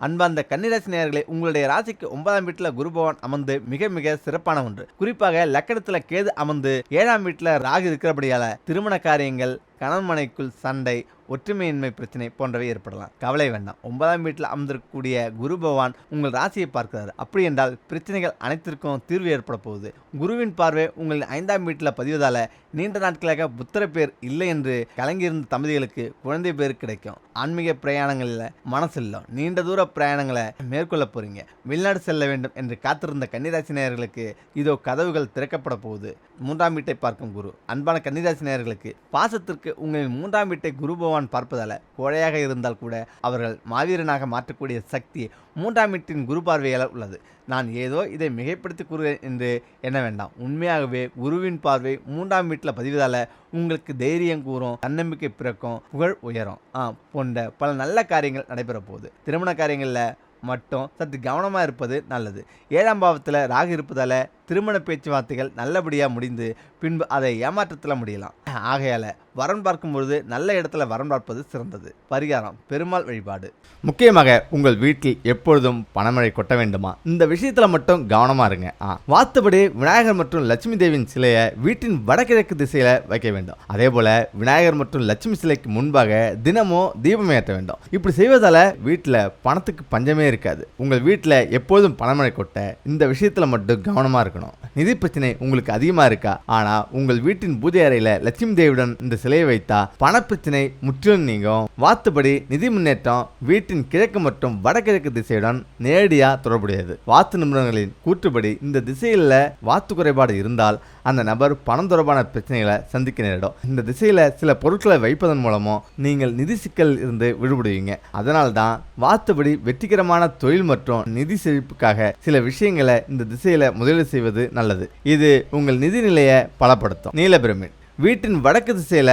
அன்பார்ந்த கன்னிராசி நேயர்களே உங்களுடைய ராசிக்கு ஒன்பதாம் வீட்டில் குரு பகவான் அமர்ந்து மிக மிக சிறப்பான ஒன்று. குறிப்பாக லக்கணத்தில் கேது அமர்ந்து ஏழாம் வீட்டில் ராகு இருக்கிறபடியால திருமண காரியங்கள் கணவன் மனைக்குள் சண்டை ஒற்றுமையின்மை பிரச்சனை போன்றவை ஏற்படலாம். கவலை வேண்டாம். ஒன்பதாம் வீட்டில் அமர்ந்திருக்கக்கூடிய குரு பகவான் உங்கள் ராசியை பார்க்கிறார். அப்படி என்றால் பிரச்சனைகள் அனைத்திற்கும் தீர்வு ஏற்பட போகுது. குருவின் பார்வை உங்களின் ஐந்தாம் வீட்டில் பதிவதால நீண்ட நாட்களாக புத்திர பேர் இல்லை என்று கலங்கியிருந்த தம்பதிகளுக்கு குழந்தை பேர் கிடைக்கும். ஆன்மீக பிரயாணங்களில் மனசு நீண்ட தூர பிரயாணங்களை மேற்கொள்ள போறீங்க. வெளிநாடு செல்ல வேண்டும் என்று காத்திருந்த கன்னிராசி நேயர்களுக்கு இதோ கதவுகள் திறக்கப்பட போகுது. மூன்றாம் வீட்டை பார்க்கும் குரு. அன்பான கன்னிராசி நேயர்களுக்கு பாசத்திற்கு உங்களின் மூன்றாம் வீட்டை குரு பகவான் பார்ப்பதால கோழையாக இருந்தால் கூட அவர்கள் மாவீரனாக மாற்றக்கூடிய சக்தி மூன்றாம் வீட்டின் குரு பார்வையால் உள்ளது. நான் ஏதோ இதை மிகைப்படுத்தி கூறுகிறேன் என்று எண்ண வேண்டாம். உண்மையாகவே குருவின் பார்வை மூன்றாம் வீட்டில் பதிவதால உங்களுக்கு தைரியம் கூறும் தன்னம்பிக்கை பிறக்கும் புகழ் உயரும். ஆ போன்ற பல நல்ல காரியங்கள் நடைபெற போகுது. திருமண காரியங்களில் மட்டும் சற்று கவனமாக இருப்பது நல்லது. ஏழாம் பாவத்தில் ராகு இருப்பதால் திருமண பேச்சுவார்த்தைகள் நல்லபடியாக முடிந்து பின்பு அதை ஏமாற்றத்தில் முடியலாம். ஆகையால் வரன் பார்க்கும் பொழுது நல்ல இடத்துல வரன் பார்ப்பது சிறந்தது. பரிகாரம் பெருமாள் வழிபாடு. முக்கியமாக உங்கள் வீட்டில் எப்பொழுதும் பணமழை கொட்ட வேண்டுமா? இந்த விஷயத்தில் மட்டும் கவனமாக இருங்க. ஆ வாத்தபடி விநாயகர் மற்றும் லட்சுமி தேவியின் சிலையை வீட்டின் வடகிழக்கு திசையில் வைக்க வேண்டும். அதே போல விநாயகர் மற்றும் லட்சுமி சிலைக்கு முன்பாக தினமும் தீபம் ஏற்ற வேண்டும். இப்படி செய்வதால் வீட்டில் பணத்துக்கு பஞ்சமே இருக்காது. உங்கள் வீட்டில் எப்போதும் பணமழை கொட்ட இந்த விஷயத்தில் மட்டும் கவனமாக இருக்கும் பார்க்கணும். நிதி பிரச்சனை உங்களுக்கு அதிகமாக இருக்கா? ஆனால் உங்கள் வீட்டின் பூஜை அறையில் லட்சுமி தேவியுடன் இந்த சிலையை வைத்தா பணப்பிரச்சனை முற்றிலும் நீங்கும். வாத்துப்படி நிதி முன்னேற்றம் வீட்டின் கிழக்கு மற்றும் வடகிழக்கு திசையுடன் நேரடியாக தொடர்புடையது. வாத்து நிபுணர்களின் கூற்றுப்படி இந்த திசையில் வாத்து குறைபாடு இருந்தால் அந்த நபர் பணம் தொடர்பான பிரச்சனைகளை சந்திக்க நேரிடும். இந்த திசையில் சில பொருட்களை வைப்பதன் மூலமும் நீங்கள் நிதி சிக்கல் இருந்து விடுபடுவீங்க. அதனால் தான் வாத்தபடி வெற்றிகரமான தொழில் மற்றும் நிதி செழிப்புக்காக சில விஷயங்களை இந்த திசையில் முதலீடு செய்வது நல்லது. இது உங்கள் நிதி நிலையை பலப்படுத்தும். நீலபிரமிட் வீட்டின் வடக்கு திசையில்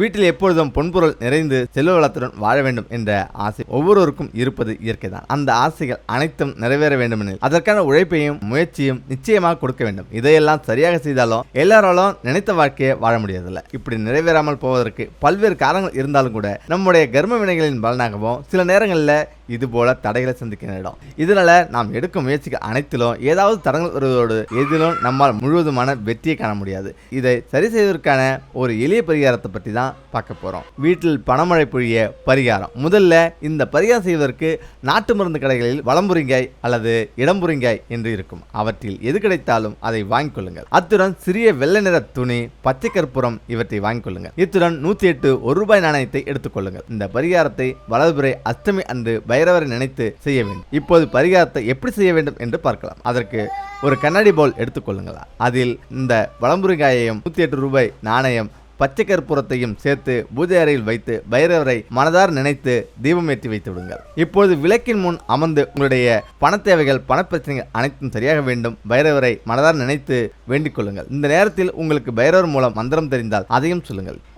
வீட்டில் எப்பொழுதும் பொன்பொருள் நிறைந்து செல்வ வளத்துடன் வாழ வேண்டும் என்ற ஆசை ஒவ்வொருவருக்கும் இருப்பது இயற்கைதான். அந்த ஆசைகள் அனைத்தும் நிறைவேற வேண்டுமெனில் அதற்கான உழைப்பையும் முயற்சியும் நிச்சயமாக கொடுக்க வேண்டும். இதையெல்லாம் சரியாக செய்தாலும் எல்லாராலும் நினைத்த வாழ்க்கையை வாழ முடியதில்லை. இப்படி நிறைவேறாமல் போவதற்கு பல்வேறு காரணங்கள் இருந்தாலும் கூட நம்முடைய கர்ம வினைகளின் பலனாகவும் சில நேரங்களில் இது போல தடைகளை சந்திக்க நேரிடும் இதனால நாம் எடுக்கும் முயற்சிகள் அனைத்திலும் ஏதாவது தடங்கள் வருவதோடு எதிலும் நம்மால் முழுவதுமான வெற்றியை காண முடியாது. இதை சரி செய்வதற்கான ஒரு எளிய பரிகாரத்தை பற்றி தான் பார்க்க போறோம். வீட்டில் பணமழை பொழிய பரிகாரம். முதல்ல இந்த பரிகாரம் செய்வதற்கு நாட்டு மருந்து கடைகளில் வளம்புரிங்காய் அல்லது இடம்புரிங்காய் என்று இருக்கும். அவற்றில் எது கிடைத்தாலும் அதை வாங்கிக் கொள்ளுங்கள். அத்துடன் சிறிய வெள்ளை நிற துணி பச்சை கற்பூரம் இவற்றை வாங்கிக் கொள்ளுங்கள். இத்துடன் நூத்தி எட்டு ஒரு ரூபாய் நாணயத்தை எடுத்துக்கொள்ளுங்கள் இந்த பரிகாரத்தை வலதுபுறை அஷ்டமி அன்று பைரவரை நினைத்து செய்ய வேண்டும். இப்போது பரிகாரத்தை எப்படி செய்ய வேண்டும் என்று பார்க்கலாம். அதற்கு ஒரு கண்ணாடி பவுல் எடுத்துக்கொள்ளுங்களா அதில் இந்த வளம்புரிங்காயையும் நூற்றி எட்டு ரூபாய் நாணயம் பச்சை கற்பூரத்தையும் சேர்த்து பூஜை அறையில் வைத்து பைரவரை மனதார் நினைத்து தீபம் ஏற்றி வைத்து விடுங்கள். இப்போது விளக்கின் முன் அமர்ந்து உங்களுடைய பண தேவைகள் பணப்பிரச்சனைகள் அனைத்தும் சரியாக வேண்டும். பைரவரை மனதார் நினைத்து வேண்டிக் கொள்ளுங்கள். இந்த நேரத்தில் உங்களுக்கு பைரவர் மூலம் மந்திரம் தெரிந்தால் அதையும் சொல்லுங்கள்.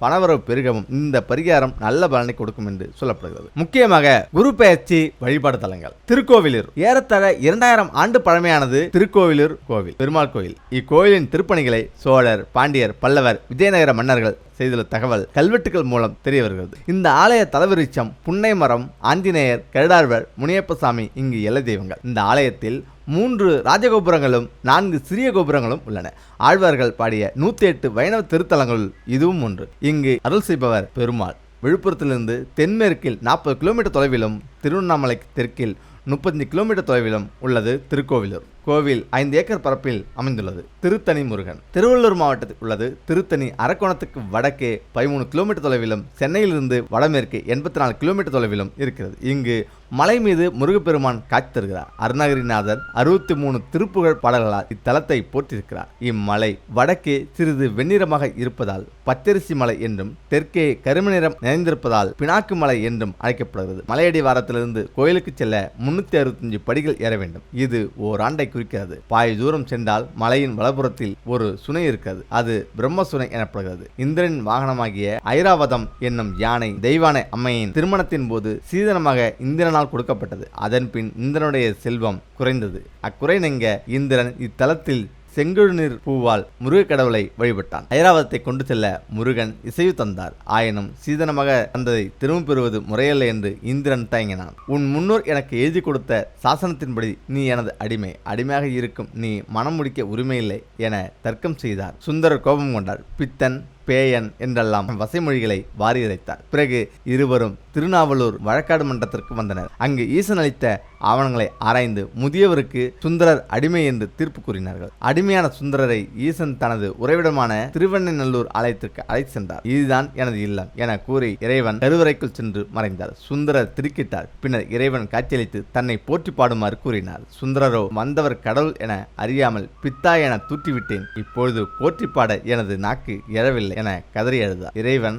பணவரவு பெருகவும் இந்த பரிகாரம் நல்ல பலனை கொடுக்கும் என்று சொல்லப்படுகிறது. முக்கியமாக குரு பெயர்ச்சி வழிபாடு தலங்கள். திருக்கோவிலூர். ஏறத்தாழ இரண்டாயிரம் ஆண்டு பழமையானது திருக்கோவிலூர் கோவில். பெருமாள் கோயில். இக்கோயிலின் திருப்பணிகளை சோழர் பாண்டியர் பல்லவர் விஜயநகர மன்னர்கள் செய்துள்ள தகவல் கல்வெட்டுகள் மூலம் தெரிய வருகிறது. இந்த ஆலய தலவிருச்சம் புன்னை மரம் ஆஞ்சநேயர் கருடார்வர் முனியப்பசாமி இங்கு எல்லை தெய்வங்கள். இந்த ஆலயத்தில் மூன்று ராஜகோபுரங்களும் நான்கு சிறிய கோபுரங்களும் உள்ளன. ஆழ்வார்கள் பாடிய நூத்தி எட்டு வைணவ திருத்தலங்கள் இதுவும் ஒன்று. இங்கு அருள் செய்பவர் பெருமாள். விழுப்புரத்திலிருந்து தென்மேற்கில் நாற்பது கிலோமீட்டர் தொலைவிலும் திருவண்ணாமலை தெற்கில் முப்பத்தஞ்சு கிலோமீட்டர் தொலைவிலும் உள்ளது திருக்கோவிலூர். கோவில் ஐந்து ஏக்கர் பரப்பில் அமைந்துள்ளது. திருத்தணி முருகன். திருவள்ளூர் மாவட்டத்தில் உள்ளது திருத்தணி அரக்கோணத்துக்கு வடக்கே பதிமூணு கிலோமீட்டர் தொலைவிலும் சென்னையிலிருந்து வடமேற்கு எண்பத்தி நாலு கிலோமீட்டர் தொலைவிலும் இருக்கிறது. இங்கு மலை மீது முருகப்பெருமான் காட்சி தருகிறார். அருணகிரிநாதர் அறுபத்தி மூணு திருப்புகழ் பாடல்களால் இத்தலத்தை போற்றிருக்கிறார். இம்மலை வடக்கே சிறிது வெண்ணிறமாக இருப்பதால் பச்சரிசி மலை என்றும் தெற்கே கரும நிறம் நிறைந்திருப்பதால் பினாக்கு மலை என்றும் அழைக்கப்படுகிறது. மலையடி வாரத்திலிருந்து கோயிலுக்கு செல்ல முன்னூத்தி அறுபத்தஞ்சு படிகள் ஏற வேண்டும். இது ஓராண்டை குறிக்கிறது பாய் தூரம் சென்றால் மலையின் வலப்புறத்தில் ஒரு சுனை இருக்கிறது அது பிரம்ம சுனை எனப்படுகிறது. இந்திரனின் வாகனமாகிய ஐராவதம் என்னும் யானை தெய்வானை அம்மையின் திருமணத்தின் போது சீதனமாக இந்திரனால் கொடுக்கப்பட்டது. அதன் பின் இந்திரனுடைய செல்வம் குறைந்தது. அக்குறை நீங்க இந்திரன் இத்தலத்தில் செங்கழுநீர் பூவால் முருகக்கடவுளை வழிபட்டான். ஐராவதத்தை கொண்டு செல்ல முருகன் இசைவு தந்தார். ஆயினும் சீதனமாக தந்ததை திரும்ப பெறுவது முறையல்ல என்று இந்திரன் தயங்கினான். உன் முன்னோர் எனக்கு எழுதி கொடுத்த சாசனத்தின்படி நீ எனது அடிமை. அடிமையாக இருக்கும் நீ மனம் முடிக்க உரிமையில்லை என தர்க்கம் செய்தார். சுந்தரர் கோபம் கொண்டார். பித்தன் பேயன் என்றெல்லாம் வசைமொழிகளை வாரி இறைத்தார். பிறகு இருவரும் திருநாவலூர் வழக்காடு மன்றத்திற்கு வந்தனர். அங்கு ஈசன் அளித்த ஆவணங்களை ஆராய்ந்து முதியவருக்கு சுந்தரர் அடிமை என்று தீர்ப்பு கூறினார்கள். அடிமையான சுந்தரரை ஈசன் தனது உறைவிடமான திருவண்ணநல்லூர் ஆலயத்திற்கு அழைத்து சென்றார். இதுதான் எனது இல்லம் என கூறி இறைவன் கருவறைக்குள் சென்று மறைந்தார். சுந்தரர் திருக்கிட்டார். பின்னர் இறைவன் காட்சியளித்து தன்னை போற்றி பாடுமாறு கூறினார். சுந்தரரோ வந்தவர் கடவுள் என அறியாமல் பித்தா என தூற்றிவிட்டேன். இப்பொழுது போற்றி பாட எனது நாக்கு எழவில்லை என கதறி எழுதார் இறைவன்